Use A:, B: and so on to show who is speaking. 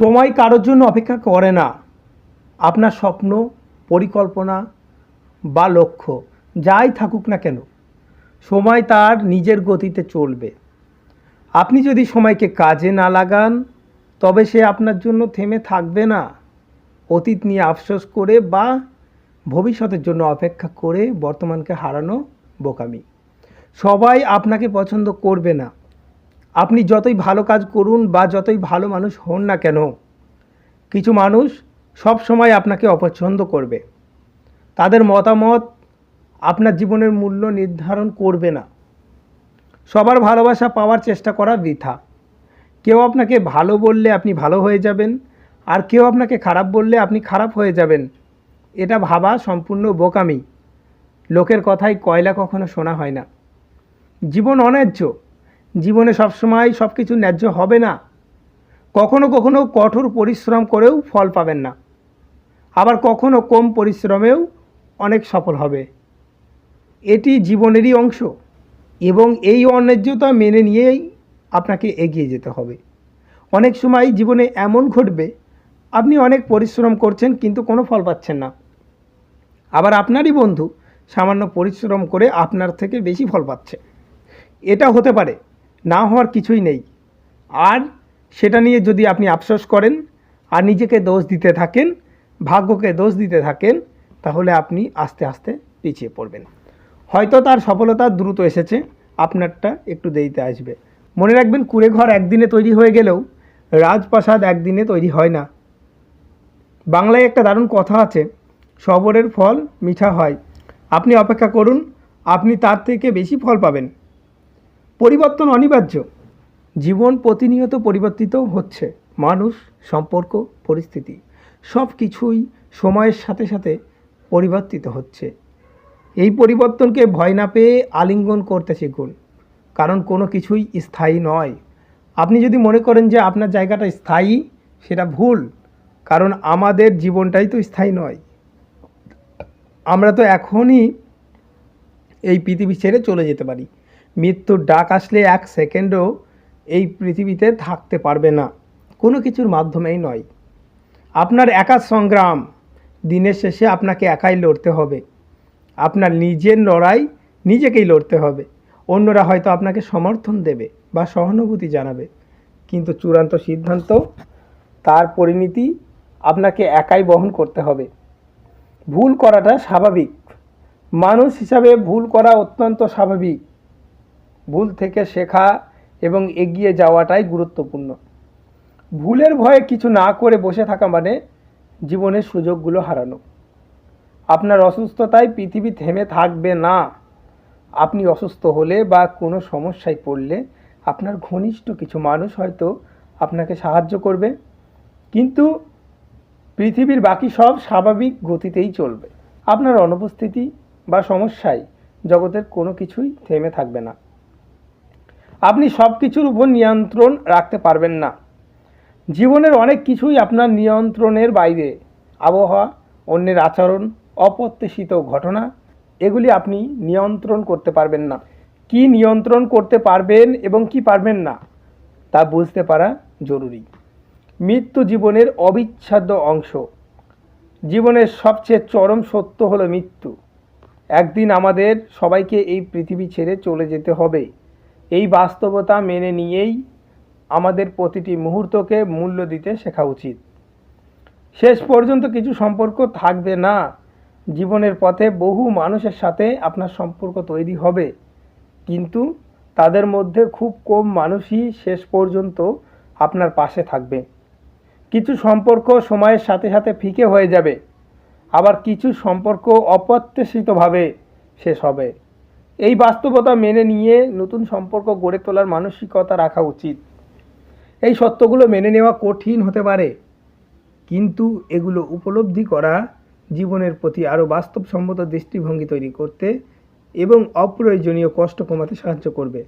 A: সময় কারোর জন্য অপেক্ষা করে না। আপনার স্বপ্ন, পরিকল্পনা বা লক্ষ্য যাই থাকুক না কেন, সময় তার নিজের গতিতে চলবে। আপনি যদি সময়কে কাজে না লাগান, তবে সে আপনার জন্য থেমে থাকবে না। অতীত নিয়ে আফসোস করে বা ভবিষ্যতের জন্য অপেক্ষা করে বর্তমানকে হারানো বোকামি। সবাই আপনাকে পছন্দ করবে না। আপনি যতই ভালো কাজ করুন বা যতই ভালো মানুষ হন না কেন, কিছু মানুষ সব সময় আপনাকে অপছন্দ করবে। তাদের মতামত আপনার জীবনের মূল্য নির্ধারণ করবে না। সবার ভালোবাসা পাওয়ার চেষ্টা করা বৃথা। কেউ আপনাকে ভালো বললে আপনি ভালো হয়ে যাবেন, আর কেউ আপনাকে খারাপ বললে আপনি খারাপ হয়ে যাবেন। এটা ভাবা সম্পূর্ণ বোকামি। লোকের কথাই কয়লা কখনো শোনা হয় না। জীবন অন্যায্য। জীবনে সবসময় সব কিছু ন্যায্য হবে না। কখনো কখনো কঠোর পরিশ্রম করেও ফল পাবেন না। আবার কখনো কম পরিশ্রমেও অনেক সফল হবে। এটি জীবনেরই অংশ এবং এই অন্যায্যতা মেনে নিয়েই আপনাকে এগিয়ে যেতে হবে। অনেক সময় জীবনে এমন ঘটবে, আপনি অনেক পরিশ্রম করছেন কিন্তু কোনো ফল পাচ্ছেন না। আবার আপনারই বন্ধু সামান্য পরিশ্রম করে আপনার থেকে বেশি ফল পাচ্ছে। এটা হতে পারে না হওয়ার কিছুই নেই। আর সেটা নিয়ে যদি আপনি আফসোস করেন আর নিজেকে দোষ দিতে থাকেন, ভাগ্যকে দোষ দিতে থাকেন, তাহলে আপনি আস্তে আস্তে পিছিয়ে পড়বেন। হয়তো তার সফলতা দ্রুত এসেছে, আপনারটা একটু দেরিতে আসবে। মনে রাখবেন কুড়ে ঘর একদিনে তৈরি হয়ে গেলেও রাজপ্রাসাদ একদিনে তৈরি হয় না। বাংলায় একটা দারুণ কথা আছে সবরের ফল মিঠা হয়। আপনি অপেক্ষা করুন, আপনি তার থেকে বেশি ফল পাবেন। পরিবর্তন অনিবার্য। জীবন প্রতিনিয়ত পরিবর্তিত হচ্ছে। মানুষ, সম্পর্ক, পরিস্থিতি সব কিছুই সময়ের সাথে সাথে পরিবর্তিত হচ্ছে। এই পরিবর্তনকে ভয় না পেয়ে আলিঙ্গন করতে শিখুন। কারণ কোনো কিছুই স্থায়ী নয়। আপনি যদি মনে করেন যে আপনার জায়গাটা স্থায়ী, সেটা ভুল। কারণ আমাদের জীবনটাই তো স্থায়ী নয়। আমরা তো এখনই এই পৃথিবী ছেড়ে চলে যেতে পারি। মৃত্যুর ডাক আসলে এক সেকেন্ডও এই পৃথিবীতে থাকতে পারবে না। কোনো কিছুর মাধ্যমেই নয়। আপনার একা সংগ্রাম দিনের শেষে আপনাকে একাই লড়তে হবে। আপনার নিজের লড়াই নিজেকেই লড়তে হবে। অন্যরা হয়তো আপনাকে সমর্থন দেবে বা সহানুভূতি জানাবে। কিন্তু চূড়ান্ত সিদ্ধান্ত, তার পরিণতি আপনাকে একাই বহন করতে হবে। ভুল করাটা স্বাভাবিক। মানুষ হিসাবে ভুল করা অত্যন্ত স্বাভাবিক। ভুল থেকে শেখা এবং এগিয়ে যাওয়াটাই গুরুত্বপূর্ণ। ভুলের ভয়ে কিছু না করে বসে থাকা মানে জীবনের সুযোগগুলো হারানো। আপনার অসুস্থতায় পৃথিবী থেমে থাকবে না। আপনি অসুস্থ হলে বা কোনো সমস্যায় পড়লে আপনার ঘনিষ্ঠ কিছু মানুষ হয়তো আপনাকে সাহায্য করবে। কিন্তু পৃথিবীর বাকি সব স্বাভাবিক গতিতেই চলবে। আপনার অনুপস্থিতি বা সমস্যায় জগতের কোনো কিছুই থেমে থাকবে না। আপনি সব কিছুর উপর নিয়ন্ত্রণ রাখতে পারবেন না। জীবনের অনেক কিছুই আপনার নিয়ন্ত্রণের বাইরে। আবহাওয়া, অন্যের আচরণ, অপ্রত্যাশিত ঘটনা, এগুলি আপনি নিয়ন্ত্রণ করতে পারবেন না। কি নিয়ন্ত্রণ করতে পারবেন এবং কি পারবেন না, তা বুঝতে পারা জরুরি। মৃত্যু জীবনের অবিচ্ছেদ্য অংশ। জীবনের সবচেয়ে চরম সত্য হলো মৃত্যু। একদিন আমাদের সবাইকে এই পৃথিবী ছেড়ে চলে যেতে হবে। এই বাস্তবতা মেনে নিয়েই আমাদের প্রতিটি মুহূর্তকে মূল্য দিতে শেখা উচিত। শেষ পর্যন্ত কিছু সম্পর্ক থাকবে না। জীবনের পথে বহু মানুষের সাথে আপনার সম্পর্ক তৈরি হবে। কিন্তু তাদের মধ্যে খুব কম মানুষই শেষ পর্যন্ত আপনার পাশে থাকবে। কিছু সম্পর্ক সময়ের সাথে সাথে ফিকে হয়ে যাবে। আবার কিছু সম্পর্ক অপ্রত্যাশিতভাবে শেষ হবে। এই বাস্তবতা মেনে নিয়ে নতুন সম্পর্ক গড়ে তোলার মানসিকতা রাখা উচিত। এই সত্যগুলো মেনে নেওয়া কঠিন হতে পারে, কিন্তু এগুলো উপলব্ধি করা জীবনের প্রতি আরও বাস্তবসম্মত দৃষ্টিভঙ্গি তৈরি করতে এবং অপ্রয়োজনীয় কষ্ট কমাতে সাহায্য করবে।